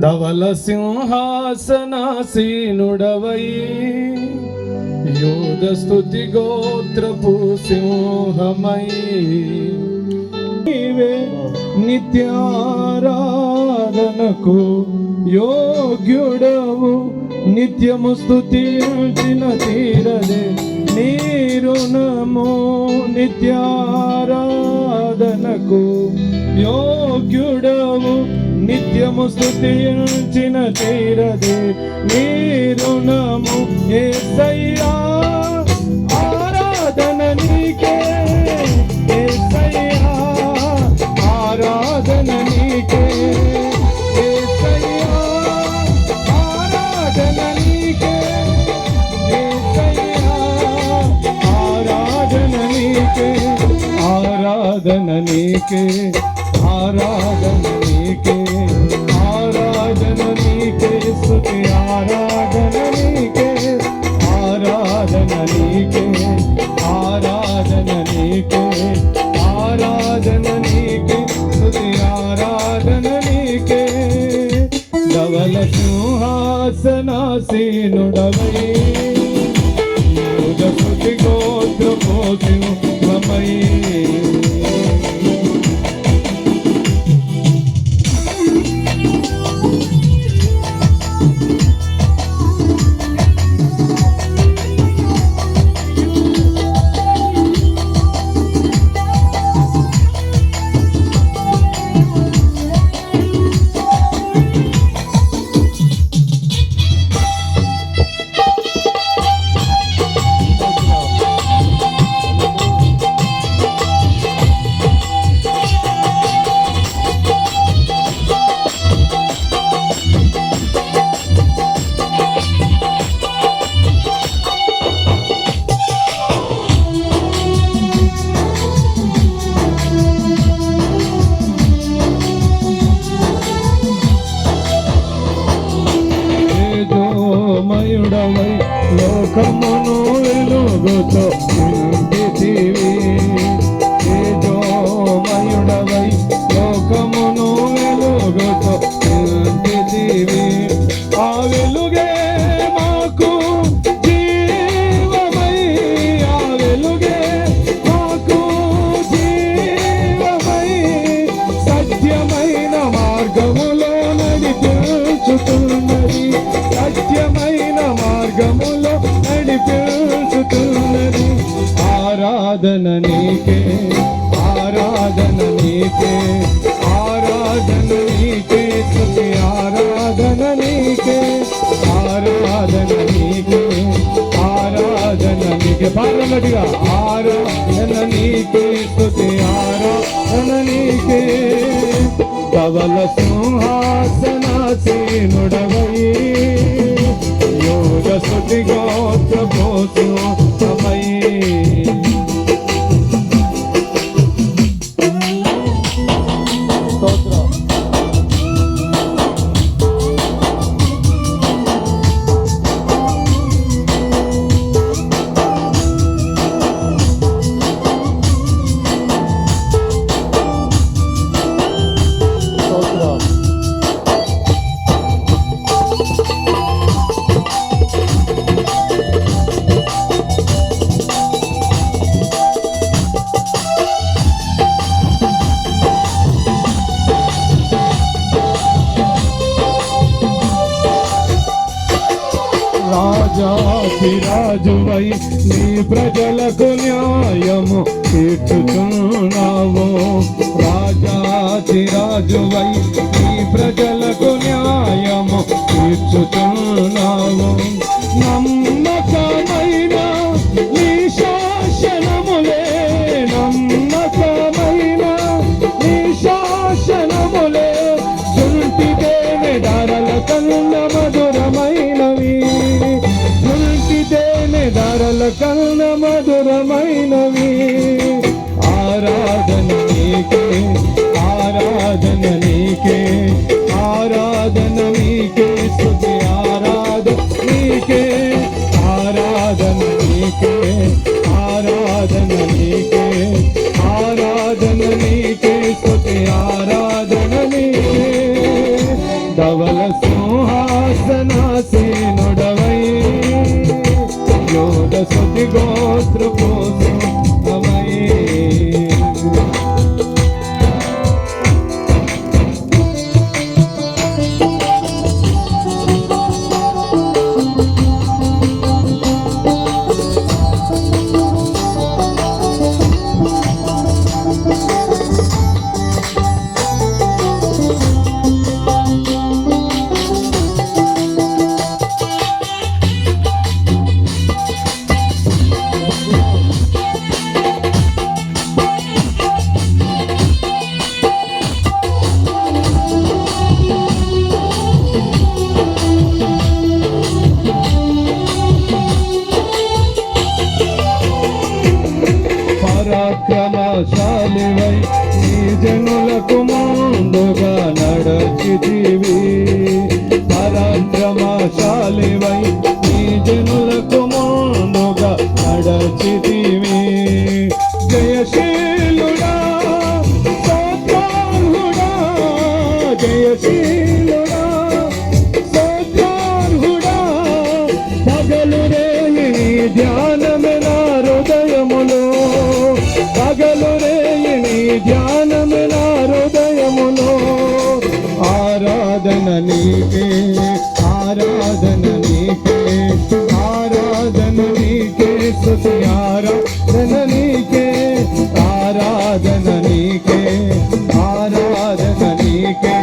ధవల సింహాసనాసీనుడవై యోగ స్థుతి గోత్రపు సింహమై. నీవే నిత్యారాధనకు యోగ్యుడవు. నిత్యము స్థుతించిన తీరదే నీరుణము నిత్యారాధనకు యోగ్యుడవు. నిత్యము స్థుతించిన తీరదే నీరుణము ఏ సయ్యా నీకే ఆరాధన నీకే ఆరాధన నీకే స్తుతి ఆరాధన నీకే ఆరాధన నీకే ఆరాధన నీకే ఆరాధన నీకే స్తుతి ఆరాధన నీకే. ధవల సింహాసనాసీనుడవై యోగ స్తుతి గోత్రపోసింహమై ముఖమును వెలుగుతో నీకే ఆరాధన నీకే ఆరాధన నీకే స్తుతి ఆరాధన నీకే ఆరాధన నీకే ఆరాధన నీకే. పార్లమెంట్గా ఆరాధన నీకే స్తుతి ఆరాధన నీకే. కవల సింహాసనాసీనుడవై యోగ సుతి గోత్ర సమయ రాజువై నీ ప్రజలకు న్యాయము తీర్చుతున్నావు రాజాధిరాజువై నీ ప్రజలకు న్యాయము తీర్చుతున్నావు నమ్మకమైన నీ శాసనములే నమ్మకమైన నీ శాసనములే సుంటిదేనే ధరల కన్న మధురం సుంటిదేనే ధరల కన్న మధురమైనవి ఆరాధన నీకే ఆరాధన నీకే ఆరాధన నీకే స్తుతి ఆరాధన నీకే ఆరాధన నీకే ఆరాధన నీకే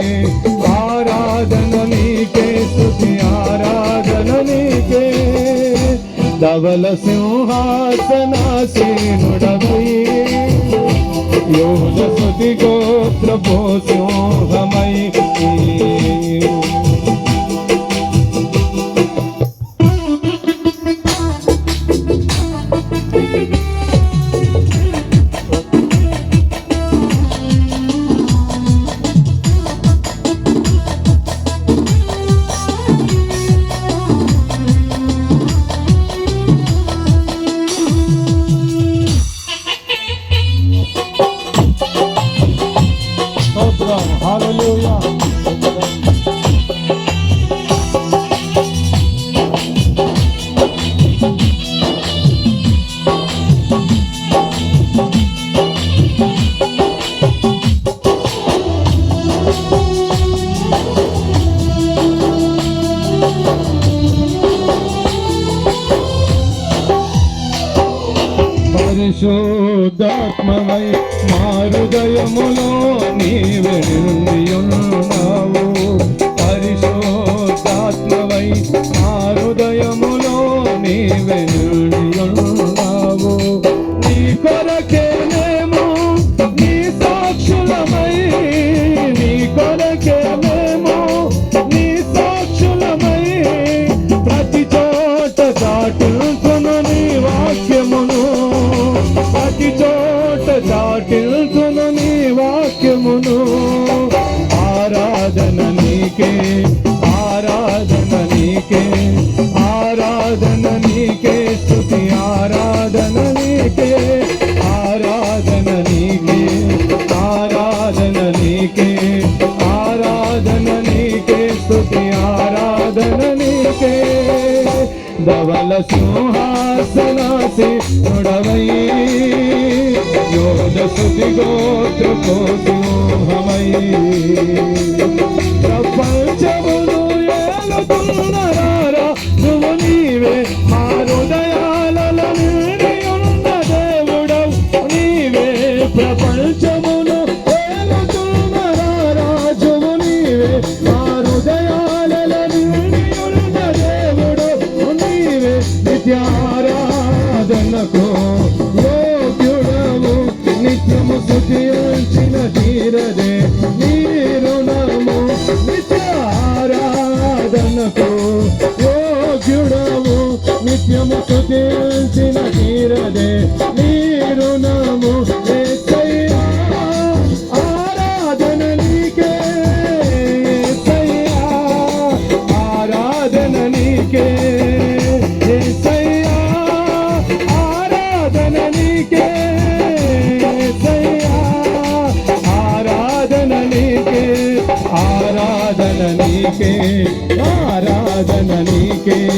ఆరాధన నీకే స్తుతి ఆరాధన నీకే. ధవల సింహాసనాసీనుడవై యోగ స్తుతి గోత్ర పోషోహమై స్తోత్రం Hallelujah. పరిశుద్ధాత్మమై మా హృదయములో నీవే నిండియున్నావు. పరిశుద్ధాత్మవై మా హృదయములో నీవే నిండియున్నావు. పాటిల్తును నీ వాక్యమును. ఆరాధన నీకే ఆరాధన నీకే ఆరాధన నీకే స్థుతి ఆరాధన నీకే ఆరాధన నీకే ఆరాధన నీకే ఆరాధన నీకే స్థుతి ఆరాధన నీకే. ధవల సింహాసనాసి నుడవై యోగ ప్రపంచమును ఏలుతున్నరారా నువ్వు నీవే మా తీరదే నీరుణము నిత్యారాధనకు యోగ్యుడవు. నిత్యము తీరదే. నీకే ఆరాధన నీకే.